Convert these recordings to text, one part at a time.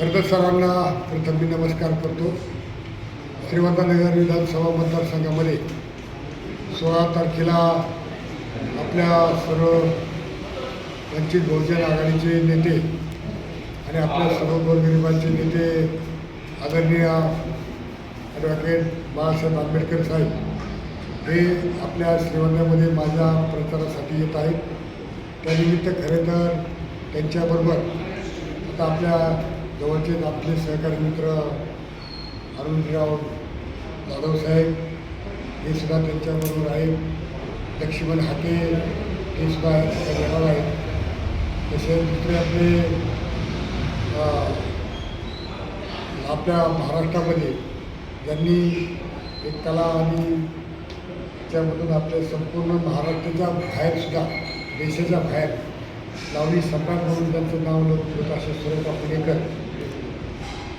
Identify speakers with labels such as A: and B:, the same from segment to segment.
A: खरतर सर्वांना प्रथम मी नमस्कार करतो. श्रीवर्धनगर विधानसभा मतदारसंघामध्ये सोळा तारखेला आपल्या सर्व वंचित बहुजन आघाडीचे नेते आणि आपल्या सर्व गोरगरिबांचे नेते आदरणीय ॲडव्होकेट बाळासाहेब आंबेडकर साहेब हे आपल्या श्रीवर्धनमध्ये माझ्या प्रचारासाठी येत आहेत. त्यानिमित्त खरे तर त्यांच्याबरोबर आता आपल्या जवळचे आपले सहकारी मित्र अरुणराव जाधव साहेब हे सुद्धा त्यांच्याबरोबर आहेत. लक्ष्मण हाके हे सुद्धा जवळ आहेत. तसेच दुसरे आपले आपल्या महाराष्ट्रामध्ये ज्यांनी एक कला आणि त्याच्यामधून आपल्या संपूर्ण महाराष्ट्राच्या बाहेरसुद्धा देशाच्या बाहेर लावणी सम्राट म्हणून त्यांचं नाव लोक असे स्वरूपा पुणेकर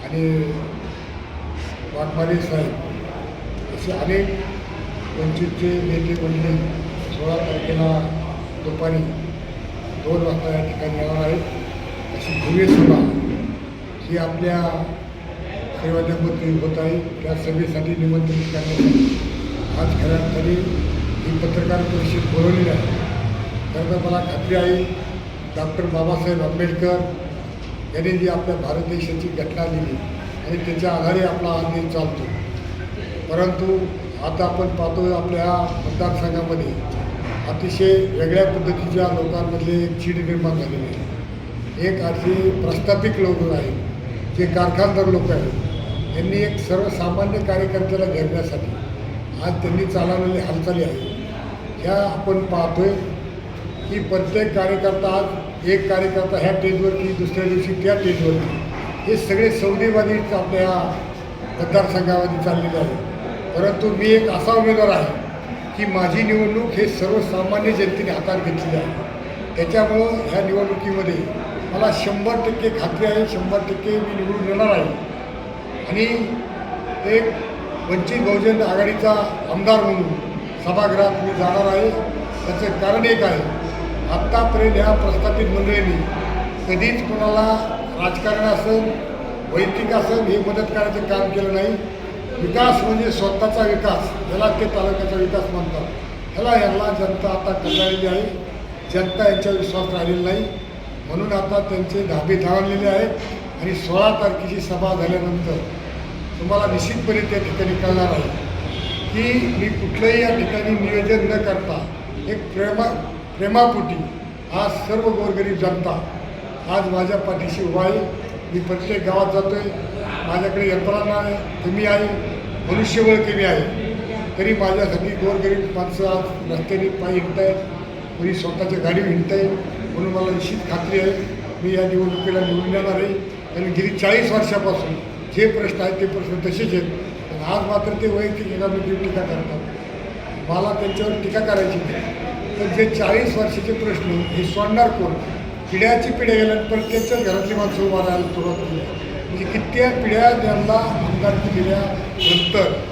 A: आणि वाघमारे साहेब असे अनेक वंचितचे नेते मंडळी सोळा तारखेला दुपारी दोन वाजता या ठिकाणी येणार आहेत. अशी भव्य सभा ही आपल्या सेवाद्यामध्ये होत आहे. त्या सभेसाठी निमंत्रित करण्यासाठी आज खऱ्या ही पत्रकार परिषद बोलवलेली आहे. खरं तर मला खात्री आहे डॉक्टर बाबासाहेब आंबेडकर यांनी जी आपल्या भारत देशाची घटना दिली आणि त्याच्या आधारे आपला हा देश चालतो. परंतु आता आपण पाहतो आपल्या मतदारसंघामध्ये अतिशय वेगळ्या पद्धतीच्या लोकांमधले एक चीड निर्माण झालेली आहे एक असे प्रस्थापित लोक आहेत जे कारखानदार लोक आहेत. यांनी एक सर्वसामान्य कार्यकर्त्याला घेरण्यासाठी आज त्यांनी चालवलेली हालचाली आहेत. ह्या आपण पाहतोय की प्रत्येक कार्यकर्ता आज एक कार्यकर्ता ह्या टेजवरती दुसऱ्या दिवशी त्या टेजवरती हे सगळे सौदेवादी आपल्या ह्या मतदारसंघामध्ये चाललेले आहे परंतु मी एक असा उमेदवार आहे की माझी निवडणूक हे सर्वसामान्य जनतेने हातात घेतलेली आहे. त्याच्यामुळं ह्या निवडणुकीमध्ये मला शंभर टक्के खात्री आहे शंभर टक्के मी निवडून येणार आहे. आणि एक वंचित बहुजन आघाडीचा आमदार म्हणून सभागृहात मी जाणार आहे. त्याचं कारण एक आहे आत्तापर्यंत ह्या प्रस्थापित मंडळींनी कधीच कोणाला राजकारण असेल वैयक्तिक असेल हे मदत करायचं काम केलं नाही. विकास म्हणजे स्वतःचा विकास ह्याला ते तालुक्याचा विकास म्हणतात. ह्याला ह्याला जनता आता कंटाळलेली आहे. जनता यांच्यावर विश्वास राहिलेला नाही. म्हणून आता त्यांचे धाबे धावलेले आहेत आणि सोळा तारखेची सभा झाल्यानंतर तुम्हाला निश्चितपणे त्या ठिकाणी कळणार आहे की मी कुठलंही या ठिकाणी नियोजन न करता एक प्रेमा प्रेमापोटी आज सर्व गोरगरीब जनता आज माझ्या पाठीशी उभा आहे. मी प्रत्येक गावात जातो आहे माझ्याकडे यंत्रणा आहे कमी आहे मनुष्यबळ कमी आहे. तरी माझ्यासाठी गोरगरीब माणसं आज रस्त्याने पायी हिंडत आहेत कोणी स्वतःच्या गाडी हिंडत आहे म्हणून मला निश्चित खात्री आहे. मी या निवडणुकीला निवडून येणार आहे. आणि गेली चाळीस वर्षापासून जे प्रश्न आहेत ते प्रश्न तसेच आहेत. आज मात्र ते वैयक्तिक एकामेकीवर टीका करतात. मला त्यांच्यावर टीका करायची नाही. तर जे चाळीस वर्षाचे प्रश्न हे सोडणार कोण? पिढ्याची पिढ्या गेल्यानंतर त्यांच्याच घरातली माणसं उभा राहायला सुरुवात केली. म्हणजे कित्येक पिढ्या त्यांना आमदारकी दिल्यानंतर